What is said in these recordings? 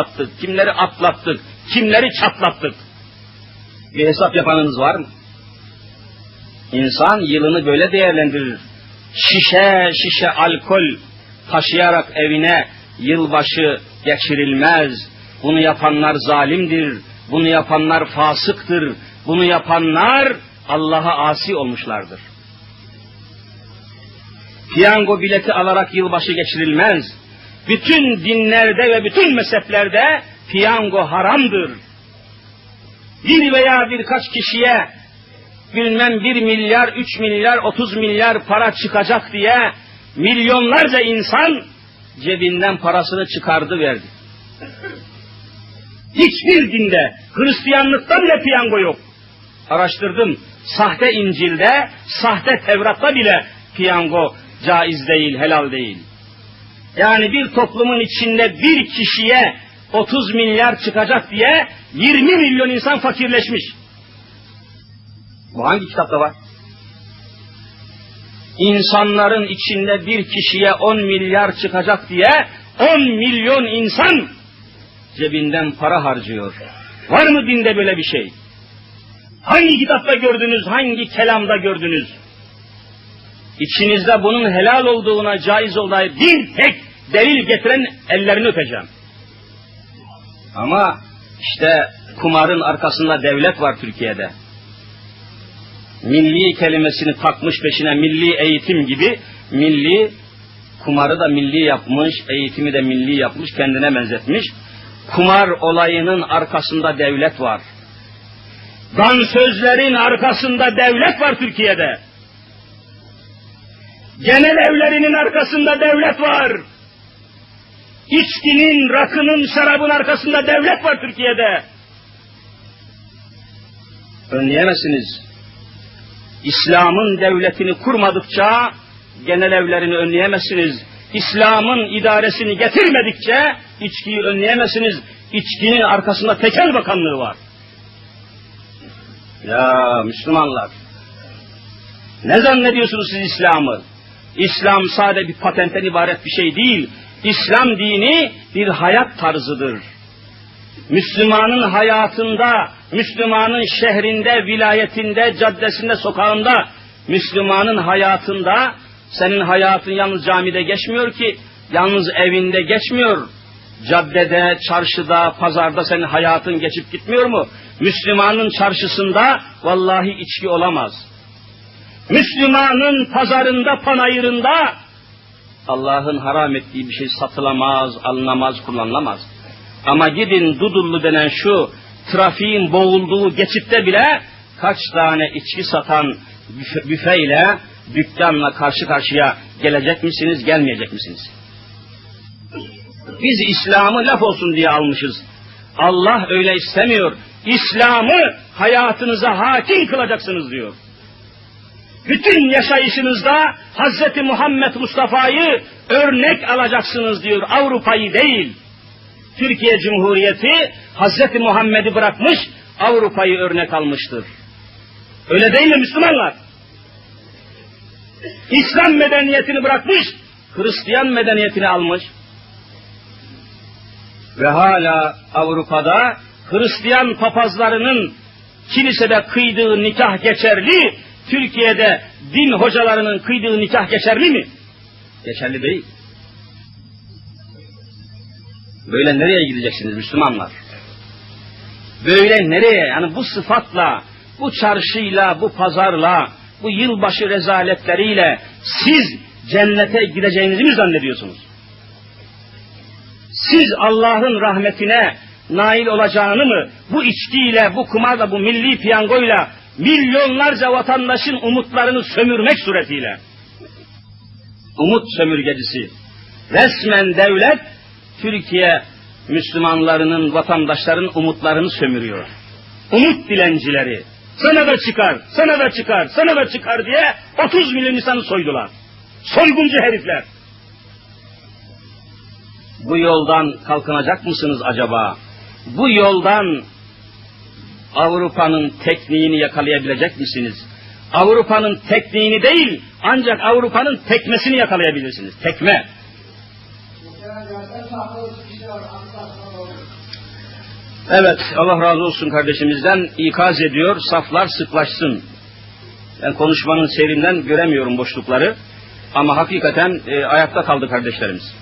atlattık, kimleri atlattık, kimleri çatlattık. Bir hesap yapanınız var mı? İnsan yılını böyle değerlendirir. Şişe şişe alkol taşıyarak evine yılbaşı geçirilmez. Bunu yapanlar zalimdir. Bunu yapanlar fasıktır. Bunu yapanlar Allah'a asi olmuşlardır. Piyango bileti alarak yılbaşı geçirilmez. Bütün dinlerde ve bütün mezheplerde piyango haramdır. Bir veya birkaç kişiye bilmem bir milyar, üç milyar, otuz milyar para çıkacak diye milyonlarca insan cebinden parasını çıkardı verdi. Hiçbir dinde, Hristiyanlıkta bile piyango yok. Araştırdım. Sahte İncil'de, sahte Tevrat'ta bile piyango caiz değil, helal değil. Yani bir toplumun içinde bir kişiye 30 milyar çıkacak diye 20 milyon insan fakirleşmiş. Bu hangi kitapta var? İnsanların içinde bir kişiye 10 milyar çıkacak diye 10 milyon insan cebinden para harcıyor. Var mı dinde böyle bir şey? Hangi kitapta gördünüz, hangi kelamda gördünüz? İçinizde bunun helal olduğuna, caiz olduğuna bir tek delil getiren ellerini öpeceğim. Ama işte kumarın arkasında devlet var Türkiye'de. Milli kelimesini takmış peşine milli eğitim gibi milli kumarı da milli yapmış, eğitimi de milli yapmış, kendine benzetmiş. Kumar olayının arkasında devlet var. Dansözlerin arkasında devlet var Türkiye'de. Genel evlerinin arkasında devlet var. İçkinin, rakının, şarabın arkasında devlet var Türkiye'de. Önleyemezsiniz. İslam'ın devletini kurmadıkça genel evlerini önleyemezsiniz. İslam'ın idaresini getirmedikçe içkiyi önleyemezsiniz. İçkinin arkasında tekel bakanlığı var. Ya Müslümanlar, ne zannediyorsunuz siz İslam'ı? İslam sadece bir patentten ibaret bir şey değil. İslam dini bir hayat tarzıdır. Müslümanın hayatında, Müslümanın şehrinde, vilayetinde, caddesinde, sokağında, Müslümanın hayatında, senin hayatın yalnız camide geçmiyor ki, yalnız evinde geçmiyor. Caddede, çarşıda, pazarda senin hayatın geçip gitmiyor mu? Müslümanın çarşısında vallahi içki olamaz. Müslümanın pazarında, panayırında Allah'ın haram ettiği bir şey satılamaz, alınamaz, kullanılamaz. Ama gidin Dudullu denen şu trafiğin boğulduğu geçitte bile kaç tane içki satan büfe, büfeyle, dükkanla karşı karşıya gelecek misiniz, gelmeyecek misiniz? Biz İslam'ı laf olsun diye almışız. Allah öyle istemiyor. İslam'ı hayatınıza hakim kılacaksınız diyor. Bütün yaşayışınızda Hz. Muhammed Mustafa'yı örnek alacaksınız diyor. Avrupa'yı değil. Türkiye Cumhuriyeti Hz. Muhammed'i bırakmış, Avrupa'yı örnek almıştır. Öyle değil mi Müslümanlar? İslam medeniyetini bırakmış, Hristiyan medeniyetini almış. Ve hala Avrupa'da Hristiyan papazlarının kilisede kıydığı nikah geçerli, Türkiye'de din hocalarının kıydığı nikah geçerli mi? Geçerli değil. Böyle nereye gideceksiniz Müslümanlar? Böyle nereye? Yani bu sıfatla, bu çarşıyla, bu pazarla, bu yılbaşı rezaletleriyle siz cennete gideceğinizi mi zannediyorsunuz? Siz Allah'ın rahmetine nail olacağını mı bu içkiyle, bu kumarla, bu milli piyangoyla milyonlarca vatandaşın umutlarını sömürmek suretiyle umut sömürgecisi resmen devlet Türkiye Müslümanlarının, vatandaşların umutlarını sömürüyor. Umut dilencileri. Sana da çıkar, sana da çıkar, sana da çıkar diye 30 milyon insanı soydular. Soyguncu herifler. Bu yoldan kalkınacak mısınız acaba? Bu yoldan Avrupa'nın tekniğini yakalayabilecek misiniz? Avrupa'nın tekniğini değil, ancak Avrupa'nın tekmesini yakalayabilirsiniz. Tekme. Evet, Allah razı olsun kardeşimizden ikaz ediyor, saflar sıklaşsın. Ben konuşmanın serinden göremiyorum boşlukları. Ama hakikaten e, ayakta kaldı kardeşlerimiz.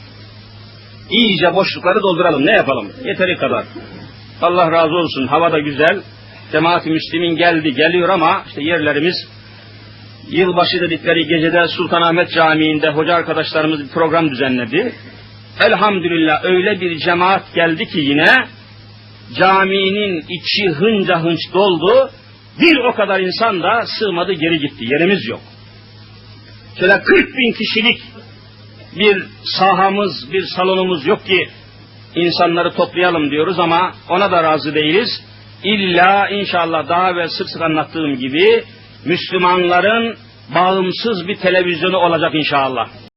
İyice boşlukları dolduralım, ne yapalım? Yeteri kadar. Allah razı olsun, hava da güzel. Cemaat-i Müslümin geldi, geliyor ama işte yerlerimiz yılbaşı dedikleri gecede Sultanahmet Camii'nde hoca arkadaşlarımız bir program düzenledi. Elhamdülillah öyle bir cemaat geldi ki yine caminin içi hınca hınç doldu. Bir o kadar insan da sığmadı geri gitti. Yerimiz yok. Şöyle 40 bin kişilik bir sahamız, bir salonumuz yok ki insanları toplayalım diyoruz ama ona da razı değiliz. İlla inşallah daha ve sık sık anlattığım gibi Müslümanların bağımsız bir televizyonu olacak inşallah.